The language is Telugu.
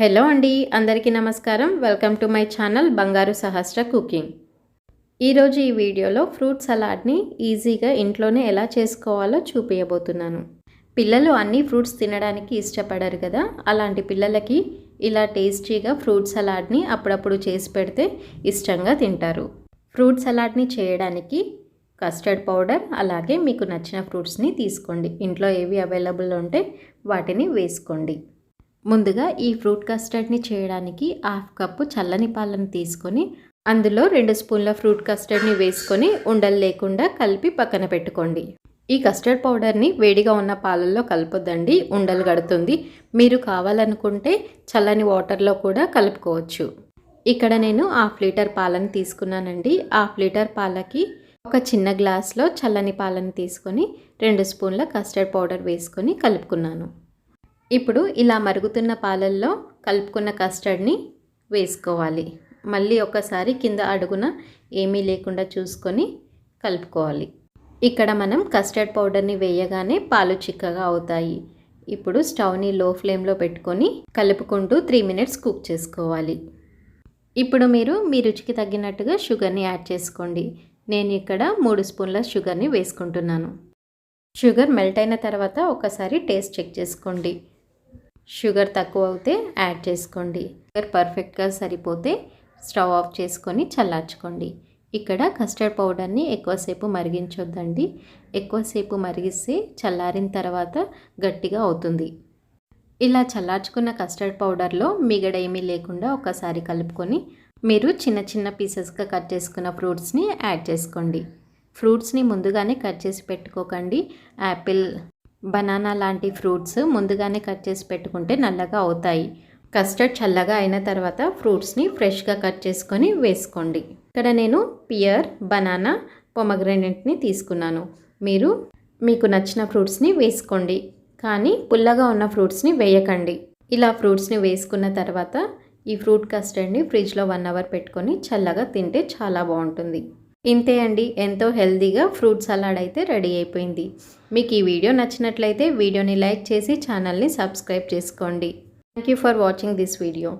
హలో అండి అందరికీ నమస్కారం. వెల్కమ్ టు మై ఛానల్ బంగారు సహస్ర కుకింగ్. ఈరోజు ఈ వీడియోలో ఫ్రూట్ సలాడ్ని ఈజీగా ఇంట్లోనే ఎలా చేసుకోవాలో చూపించబోతున్నాను పిల్లలు అన్ని ఫ్రూట్స్ తినడానికి ఇష్టపడరు కదా అలాంటి పిల్లలకి ఇలా టేస్టీగా ఫ్రూట్ సలాడ్ని అప్పుడప్పుడు చేసి పెడితే ఇష్టంగా తింటారు. ఫ్రూట్ సలాడ్ని చేయడానికి కస్టర్డ్ పౌడర్ అలాగే మీకు నచ్చిన ఫ్రూట్స్ని తీసుకోండి. ఇంట్లో ఏవి అవైలబుల్ ఉంటే వాటిని వేసుకోండి. ముందుగా ఈ ఫ్రూట్ కస్టర్డ్ని చేయడానికి హాఫ్ కప్పు చల్లని పాలను తీసుకొని అందులో రెండు స్పూన్ల ఫ్రూట్ కస్టర్డ్ని వేసుకొని ఉండలు లేకుండా కలిపి పక్కన పెట్టుకోండి. ఈ కస్టర్డ్ పౌడర్ని వేడిగా ఉన్న పాలల్లో కలపొద్దండి ఉండలు గడుతుంది. మీరు కావాలనుకుంటే చల్లని వాటర్లో కూడా కలుపుకోవచ్చు. ఇక్కడ నేను హాఫ్ లీటర్ పాలను తీసుకున్నానండి. హాఫ్ లీటర్ పాలకి ఒక చిన్న గ్లాస్లో చల్లని పాలను తీసుకొని రెండు స్పూన్ల కస్టర్డ్ పౌడర్ వేసుకొని కలుపుకున్నాను. ఇప్పుడు ఇలా మరుగుతున్న పాలల్లో కలుపుకున్న కస్టర్డ్ని వేసుకోవాలి. మళ్ళీ ఒకసారి కింద అడుగున ఏమీ లేకుండా చూసుకొని కలుపుకోవాలి. ఇక్కడ మనం కస్టర్డ్ పౌడర్ని వేయగానే పాలు చిక్కగా అవుతాయి. ఇప్పుడు స్టవ్ని లో ఫ్లేమ్లో పెట్టుకొని కలుపుకుంటూ త్రీ మినిట్స్ కుక్ చేసుకోవాలి. ఇప్పుడు మీరు మీ రుచికి తగ్గినట్టుగా షుగర్ని యాడ్ చేసుకోండి. నేను ఇక్కడ మూడు స్పూన్ల షుగర్ని వేసుకుంటున్నాను. షుగర్ మెల్ట్ అయిన తర్వాత ఒకసారి టేస్ట్ చెక్ చేసుకోండి. షుగర్ తక్కువ అవుతే యాడ్ చేసుకోండి. షుగర్ పర్ఫెక్ట్గా సరిపోతే స్టవ్ ఆఫ్ చేసుకొని చల్లార్చుకోండి. ఇక్కడ కస్టర్డ్ పౌడర్ని ఎక్కువసేపు మరిగించొద్దండి. ఎక్కువసేపు మరిగిస్తే చల్లారిన తర్వాత గట్టిగా అవుతుంది. ఇలా చల్లార్చుకున్న కస్టర్డ్ పౌడర్లో మిగడ ఏమీ లేకుండా ఒకసారి కలుపుకొని మీరు చిన్న చిన్న పీసెస్గా కట్ చేసుకున్న ఫ్రూట్స్ని యాడ్ చేసుకోండి. ఫ్రూట్స్ని ముందుగానే కట్ చేసి పెట్టుకోకండి. యాపిల్ బనానా లాంటి ఫ్రూట్స్ ముందుగానే కట్ చేసి పెట్టుకుంటే నల్లగా అవుతాయి. కస్టర్డ్ చల్లగా అయిన తర్వాత ఫ్రూట్స్ని ఫ్రెష్గా కట్ చేసుకొని వేసుకోండి. ఇక్కడ నేను పియర్ బనానా పొమగ్రెనెట్ని తీసుకున్నాను. మీరు మీకు నచ్చిన ఫ్రూట్స్ని వేసుకోండి. కానీ పుల్లగా ఉన్న ఫ్రూట్స్ని వేయకండి. ఇలా ఫ్రూట్స్ని వేసుకున్న తర్వాత ఈ ఫ్రూట్ కస్టర్డ్ని ఫ్రిడ్జ్లో వన్ అవర్ పెట్టుకొని చల్లగా తింటే చాలా బాగుంటుంది. ఇంతే అండి. ఎంతో హెల్దీగా ఫ్రూట్ సలాడ్ అయితే రెడీ అయిపోయింది. మీకు ఈ వీడియో నచ్చినట్లయితే వీడియోని లైక్ చేసి ఛానల్ని సబ్స్క్రైబ్ చేసుకోండి. Thank you for watching this video